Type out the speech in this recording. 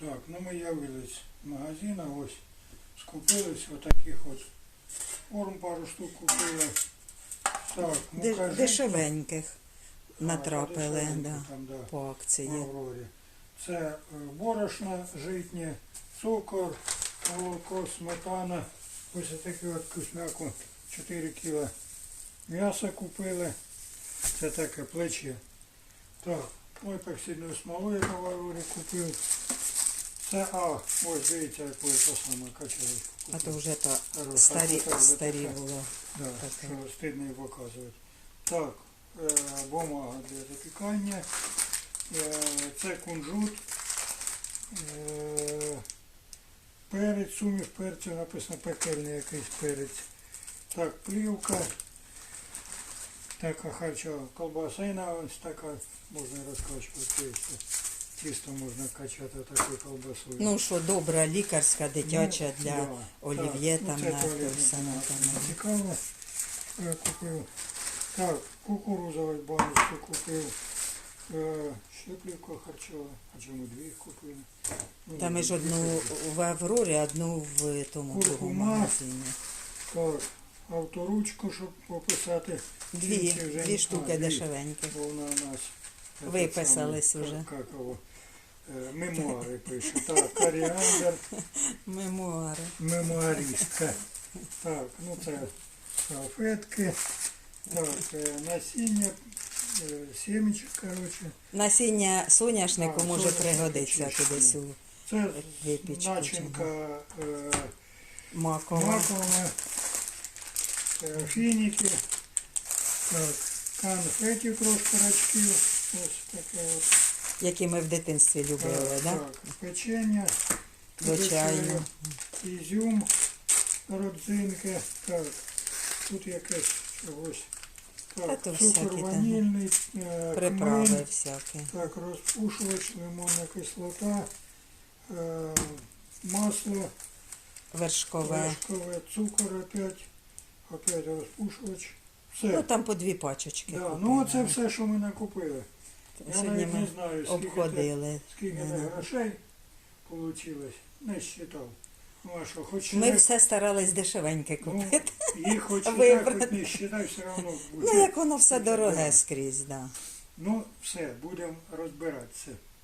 Так, ну ми явились з магазина, ось скупились отаких от форм пару штук купили. Так, Де- мука Дешевеньких натрапили дешевенько да, там, да, по в акції. Аврорі. Це е, борошно житнє, цукор, молоко, сметана. Ось такі от вкусняку 4 кіла м'яса купили. Це таке плече. Так, ой сильну смолу я в Аврорі купив. Це, а, ось дивіться, яку то саме качаю. А то вже то Хороша, старі, це вже старі було. Да, Таке. що стидно і показувати. Так, е, бумага для запікання. Е, це кунжут. Е, перець, суміш перцю, написано пекельний якийсь перець. Так, плівка. Така харчова колбасина, ось така можна розкачувати тісто. Тісто можна качати такою колбасою. Ну що, добра, лікарська, дитяча Ну, для да, олів'є так. там Ну, на на Цікаво, купив. Так, кукурузову баночку купив. Е, Ще плівка харчова. А чому дві купили? Ну, Там і ж одну в Аврорі, одну в тому другому магазині. Так, авторучку, щоб пописати. Дві, дві штуки дешевенькі. Бо вона у нас Виписались уже. Е, мемуари пише. Так, коріандр, Мемуари. мемуаристка. Так, ну це салфетки. Так, е, насіння, е, сімечок, коротше. Насіння соняшнику А, може соняшник пригодиться очищений. кудись у Це Випічку начинка е, макова. макова, е, фініки. Так, конфетів трошки рачків. Ось таке от. які ми в дитинстві любили, Так, да? так, печення. До чаю. Ізюм, родзинки. Так, тут якесь чогось. Та Так, то цукор всякі ванільний, е, Приправи кмин, всякі. так, розпушувач, лимонна кислота, е, масло, Вершкове. вершкове, цукор опять, опять розпушувач. Ну там по дві пачечки. Да, купили. ну оце все, що ми накупили. Я Сьогодні навіть не ми знаю, скільки, те- обходили. скільки Да. грошей вийшло. Не считав. Ну а що, хоч Ми не- все старались дешевеньке ну, купити. їх хоч і так, Вибрати. хоч не считай, все одно буде. Ну як воно все дороге скрізь, да. Ну, все, будемо розбиратися.